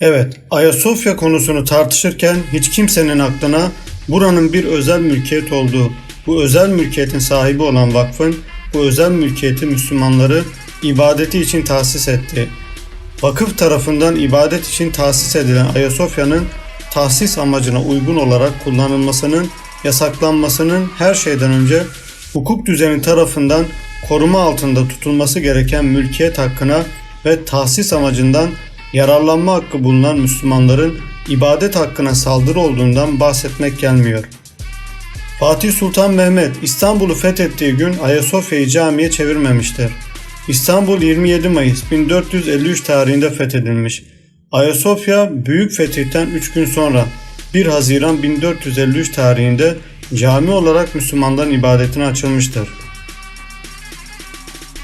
Evet, Ayasofya konusunu tartışırken hiç kimsenin aklına buranın bir özel mülkiyet olduğu, bu özel mülkiyetin sahibi olan vakfın bu özel mülkiyeti Müslümanları ibadeti için tahsis etti. Vakıf tarafından ibadet için tahsis edilen Ayasofya'nın tahsis amacına uygun olarak kullanılmasının yasaklanmasının her şeyden önce hukuk düzeni tarafından koruma altında tutulması gereken mülkiyet hakkına ve tahsis amacından yararlanma hakkı bulunan Müslümanların ibadet hakkına saldırı olduğundan bahsetmek gelmiyor. Fatih Sultan Mehmet İstanbul'u fethettiği gün Ayasofya'yı camiye çevirmemiştir. İstanbul 27 Mayıs 1453 tarihinde fethedilmiş. Ayasofya Büyük Fetih'ten 3 gün sonra 1 Haziran 1453 tarihinde cami olarak Müslümanların ibadetine açılmıştır.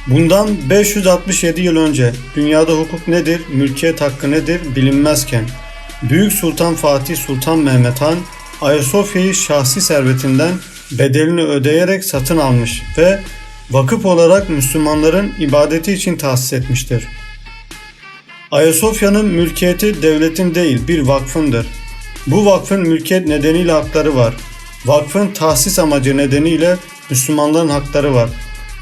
Bundan 567 yıl önce dünyada hukuk nedir, mülkiyet hakkı nedir bilinmezken Büyük Sultan Fatih Sultan Mehmet Han Ayasofya'yı şahsi servetinden bedelini ödeyerek satın almış ve vakıf olarak Müslümanların ibadeti için tahsis etmiştir. Ayasofya'nın mülkiyeti devletin değil bir vakfındır. Bu vakfın mülkiyet nedeniyle hakları var. Vakfın tahsis amacı nedeniyle Müslümanların hakları var.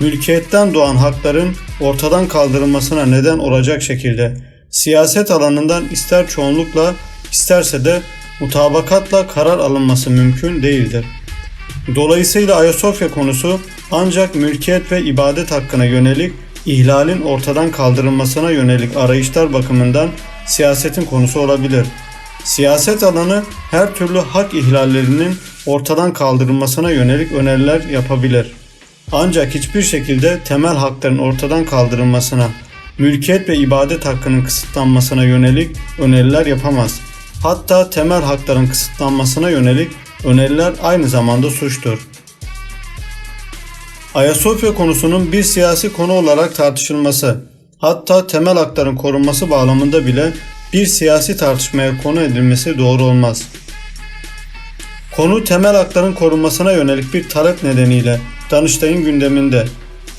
Mülkiyetten doğan hakların ortadan kaldırılmasına neden olacak şekilde siyaset alanından ister çoğunlukla isterse de mutabakatla karar alınması mümkün değildir. Dolayısıyla Ayasofya konusu ancak mülkiyet ve ibadet hakkına yönelik ihlalin ortadan kaldırılmasına yönelik arayışlar bakımından siyasetin konusu olabilir. Siyaset alanı her türlü hak ihlallerinin ortadan kaldırılmasına yönelik öneriler yapabilir. Ancak hiçbir şekilde temel hakların ortadan kaldırılmasına, mülkiyet ve ibadet hakkının kısıtlanmasına yönelik öneriler yapamaz. Hatta temel hakların kısıtlanmasına yönelik öneriler aynı zamanda suçtur. Ayasofya konusunun bir siyasi konu olarak tartışılması, hatta temel hakların korunması bağlamında bile bir siyasi tartışmaya konu edilmesi doğru olmaz. Konu temel hakların korunmasına yönelik bir talep nedeniyle Danıştay'ın gündeminde.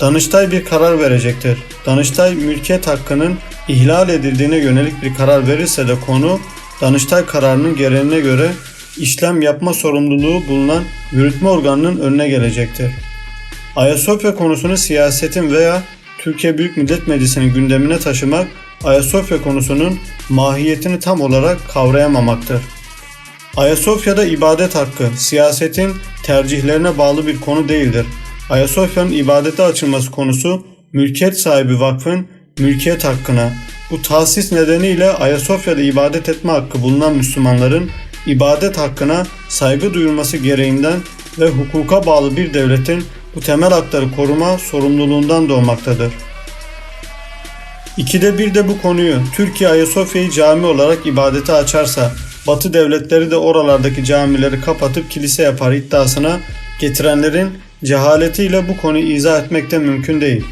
Danıştay bir karar verecektir. Danıştay mülkiyet hakkının ihlal edildiğine yönelik bir karar verirse de konu Danıştay kararının gereğine göre işlem yapma sorumluluğu bulunan yürütme organının önüne gelecektir. Ayasofya konusunu siyasetin veya Türkiye Büyük Millet Meclisi'nin gündemine taşımak Ayasofya konusunun mahiyetini tam olarak kavrayamamaktır. Ayasofya'da ibadet hakkı siyasetin tercihlerine bağlı bir konu değildir. Ayasofya'nın ibadete açılması konusu mülkiyet sahibi vakfın mülkiyet hakkına, bu tahsis nedeniyle Ayasofya'da ibadet etme hakkı bulunan Müslümanların ibadet hakkına saygı duyulması gereğinden ve hukuka bağlı bir devletin bu temel hakları koruma sorumluluğundan doğmaktadır. İkide bir de bu konuyu Türkiye Ayasofya'yı cami olarak ibadete açarsa Batı devletleri de oralardaki camileri kapatıp kilise yapar iddiasına getirenlerin cehaletiyle bu konuyu izah etmek de mümkün değil.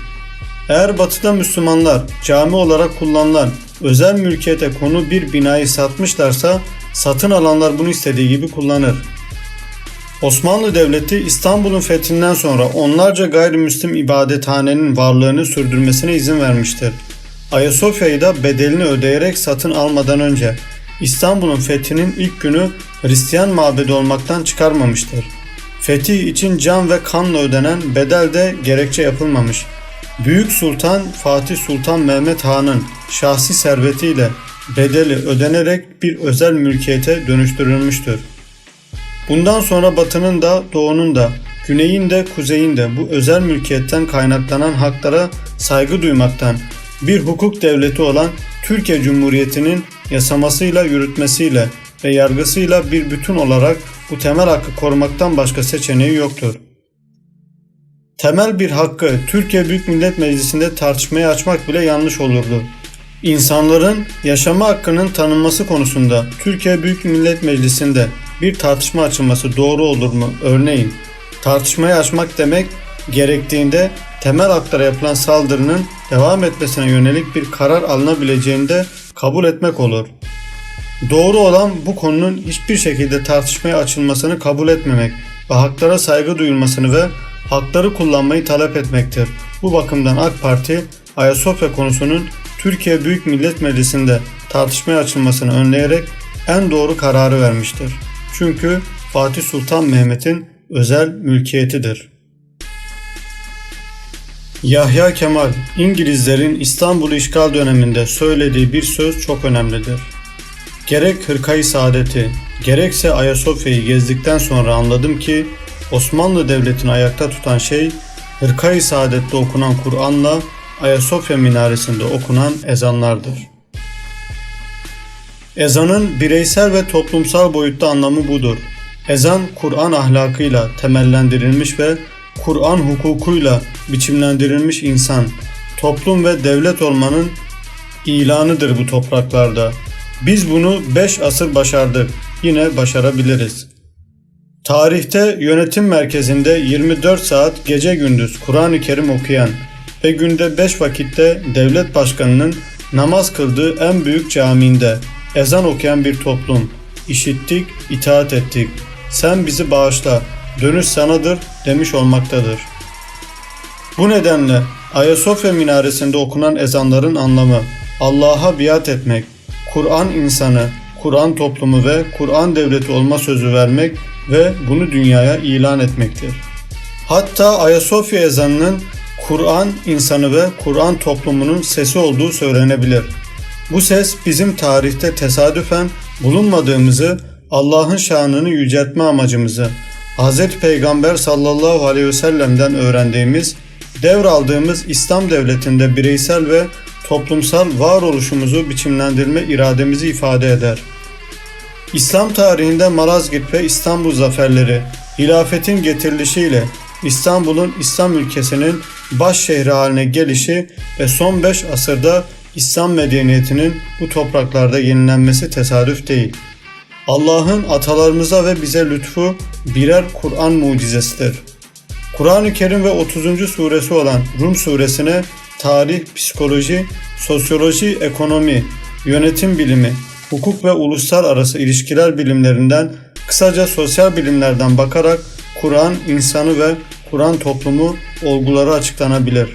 Eğer batıda Müslümanlar cami olarak kullanılan özel mülkiyete konu bir binayı satmışlarsa satın alanlar bunu istediği gibi kullanır. Osmanlı Devleti İstanbul'un fethinden sonra onlarca gayrimüslim ibadethanenin varlığını sürdürmesine izin vermiştir. Ayasofya'yı da bedelini ödeyerek satın almadan önce İstanbul'un fethinin ilk günü Hristiyan mabedi olmaktan çıkarmamıştır. Fetih için can ve kanla ödenen bedel de gerekçe yapılmamış. Büyük Sultan Fatih Sultan Mehmet Han'ın şahsi servetiyle bedeli ödenerek bir özel mülkiyete dönüştürülmüştür. Bundan sonra Batı'nın da Doğu'nun da Güney'in de Kuzey'in de bu özel mülkiyetten kaynaklanan haklara saygı duymaktan bir hukuk devleti olan Türkiye Cumhuriyeti'nin yasamasıyla, yürütmesiyle ve yargısıyla bir bütün olarak bu temel hakkı korumaktan başka seçeneği yoktur. Temel bir hakkı Türkiye Büyük Millet Meclisi'nde tartışmaya açmak bile yanlış olurdu. İnsanların yaşama hakkının tanınması konusunda Türkiye Büyük Millet Meclisi'nde bir tartışma açılması doğru olur mu? Örneğin tartışmayı açmak demek gerektiğinde temel haklara yapılan saldırının devam etmesine yönelik bir karar alınabileceğini de kabul etmek olur. Doğru olan bu konunun hiçbir şekilde tartışmaya açılmasını kabul etmemek ve haklara saygı duyulmasını ve hakları kullanmayı talep etmektir. Bu bakımdan AK Parti Ayasofya konusunun Türkiye Büyük Millet Meclisi'nde tartışmaya açılmasını önleyerek en doğru kararı vermiştir. Çünkü Fatih Sultan Mehmet'in özel mülkiyetidir. Yahya Kemal, İngilizlerin İstanbul'u işgal döneminde söylediği bir söz çok önemlidir. Gerek Hırkayı Saadet'i, gerekse Ayasofya'yı gezdikten sonra anladım ki Osmanlı Devleti'ni ayakta tutan şey Hırkayı Saadet'te okunan Kur'an'la Ayasofya minaresinde okunan ezanlardır. Ezanın bireysel ve toplumsal boyutta anlamı budur. Ezan Kur'an ahlakıyla temellendirilmiş ve Kur'an hukukuyla biçimlendirilmiş insan, toplum ve devlet olmanın ilanıdır bu topraklarda. Biz bunu 5 asır başardık. Yine başarabiliriz. Tarihte yönetim merkezinde 24 saat gece gündüz Kur'an-ı Kerim okuyan ve günde 5 vakitte devlet başkanının namaz kıldığı en büyük camiinde ezan okuyan bir toplum. İşittik, itaat ettik. Sen bizi bağışla, dönüş sanadır demiş olmaktadır. Bu nedenle Ayasofya minaresinde okunan ezanların anlamı Allah'a biat etmek, Kur'an insanı, Kur'an toplumu ve Kur'an devleti olma sözü vermek ve bunu dünyaya ilan etmektir. Hatta Ayasofya ezanının Kur'an insanı ve Kur'an toplumunun sesi olduğu söylenebilir. Bu ses bizim tarihte tesadüfen bulunmadığımızı, Allah'ın şanını yüceltme amacımızı, Hz. Peygamber sallallahu aleyhi ve sellem'den öğrendiğimiz, devraldığımız İslam devletinde bireysel ve toplumsal varoluşumuzu biçimlendirme irademizi ifade eder. İslam tarihinde Malazgirt ve İstanbul zaferleri, hilafetin getirilişiyle İstanbul'un İslam ülkesinin baş şehri haline gelişi ve son 5 asırda İslam medeniyetinin bu topraklarda yenilenmesi tesadüf değil. Allah'ın atalarımıza ve bize lütfu birer Kur'an mucizesidir. Kur'an-ı Kerim ve 30. suresi olan Rum suresine tarih, psikoloji, sosyoloji, ekonomi, yönetim bilimi, hukuk ve uluslararası ilişkiler bilimlerinden, kısaca sosyal bilimlerden bakarak Kur'an insanı ve Kur'an toplumu olguları açıklanabilir.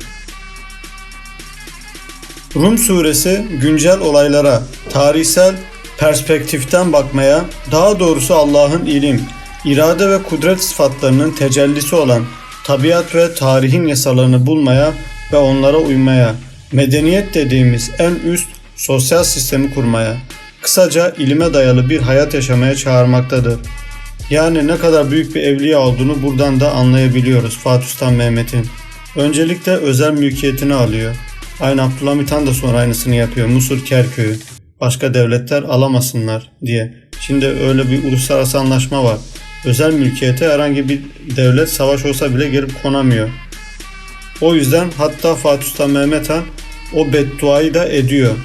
Rum suresi güncel olaylara, tarihsel perspektiften bakmaya, daha doğrusu Allah'ın ilim, irade ve kudret sıfatlarının tecellisi olan tabiat ve tarihin yasalarını bulmaya ve onlara uymaya, medeniyet dediğimiz en üst sosyal sistemi kurmaya, kısaca ilime dayalı bir hayat yaşamaya çağırmaktadır. Yani ne kadar büyük bir evliya olduğunu buradan da anlayabiliyoruz Fatih Mehmet'in. Öncelikle özel mülkiyetini alıyor. Aynı Abdülhamit Han da sonra aynısını yapıyor. Musul Kerköy'ü. Başka devletler alamasınlar diye. Şimdi öyle bir uluslararası anlaşma var. Özel mülkiyete herhangi bir devlet savaş olsa bile gelip konamıyor. O yüzden hatta Fatih Sultan Mehmet Han o bedduayı da ediyor.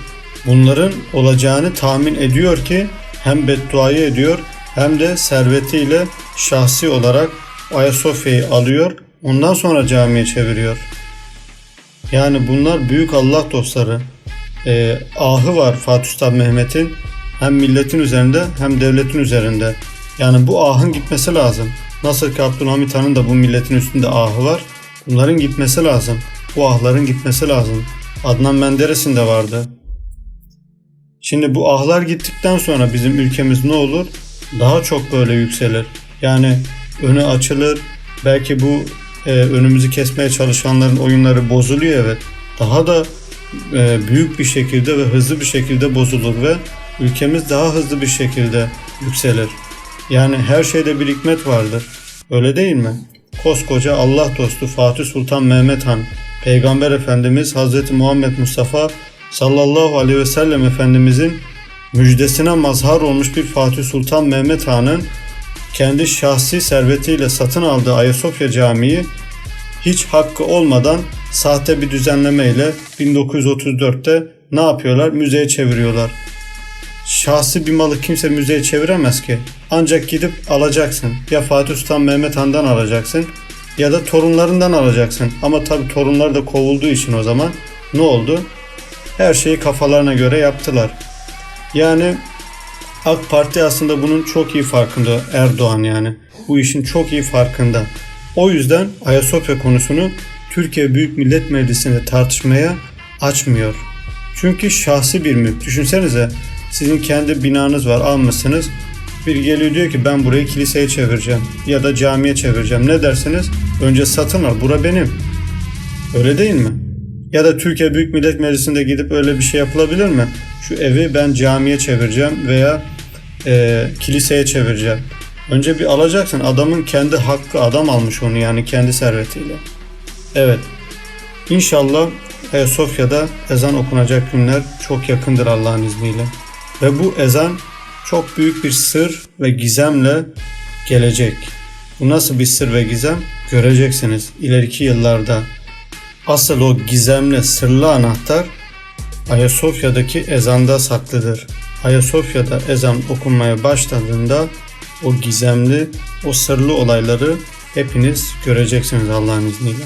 Bunların olacağını tahmin ediyor ki hem bedduayı ediyor hem de servetiyle şahsi olarak Ayasofya'yı alıyor. Ondan sonra camiye çeviriyor. Yani bunlar büyük Allah dostları. Ee, ahı var Fatih Sultan Mehmet'in hem milletin üzerinde hem devletin üzerinde. Yani bu ahın gitmesi lazım. Nasıl ki Abdülhamit Han'ın da bu milletin üstünde ahı var. Bunların gitmesi lazım. Bu ahların gitmesi lazım. Adnan Menderes'in de vardı. Şimdi bu ahlar gittikten sonra bizim ülkemiz ne olur? Daha çok böyle yükselir. Yani önü açılır. Belki bu e, önümüzü kesmeye çalışanların oyunları bozuluyor evet. Daha da e, büyük bir şekilde ve hızlı bir şekilde bozulur ve ülkemiz daha hızlı bir şekilde yükselir. Yani her şeyde bir hikmet vardır. Öyle değil mi? Koskoca Allah dostu Fatih Sultan Mehmet Han, Peygamber Efendimiz Hz. Muhammed Mustafa sallallahu aleyhi ve sellem Efendimizin müjdesine mazhar olmuş bir Fatih Sultan Mehmet Han'ın kendi şahsi servetiyle satın aldığı Ayasofya Camii hiç hakkı olmadan sahte bir düzenlemeyle 1934'te ne yapıyorlar? Müzeye çeviriyorlar. Şahsi bir malı kimse müzeye çeviremez ki. Ancak gidip alacaksın. Ya Fatih Sultan Mehmet Han'dan alacaksın ya da torunlarından alacaksın. Ama tabi torunlar da kovulduğu için o zaman ne oldu? Her şeyi kafalarına göre yaptılar. Yani AK Parti aslında bunun çok iyi farkında Erdoğan yani. Bu işin çok iyi farkında. O yüzden Ayasofya konusunu Türkiye Büyük Millet Meclisi'nde tartışmaya açmıyor. Çünkü şahsi bir mülk. Düşünsenize sizin kendi binanız var almışsınız. Bir geliyor diyor ki ben burayı kiliseye çevireceğim ya da camiye çevireceğim. Ne dersiniz? Önce satın al. Bura benim. Öyle değil mi? Ya da Türkiye Büyük Millet Meclisi'nde gidip öyle bir şey yapılabilir mi? Şu evi ben camiye çevireceğim veya e, kiliseye çevireceğim. Önce bir alacaksın. Adamın kendi hakkı. Adam almış onu yani kendi servetiyle. Evet. İnşallah Ayasofya'da ezan okunacak günler çok yakındır Allah'ın izniyle. Ve bu ezan çok büyük bir sır ve gizemle gelecek. Bu nasıl bir sır ve gizem? Göreceksiniz ileriki yıllarda. Asıl o gizemli sırlı anahtar Ayasofya'daki ezanda saklıdır. Ayasofya'da ezan okunmaya başladığında o gizemli, o sırlı olayları hepiniz göreceksiniz Allah'ın izniyle.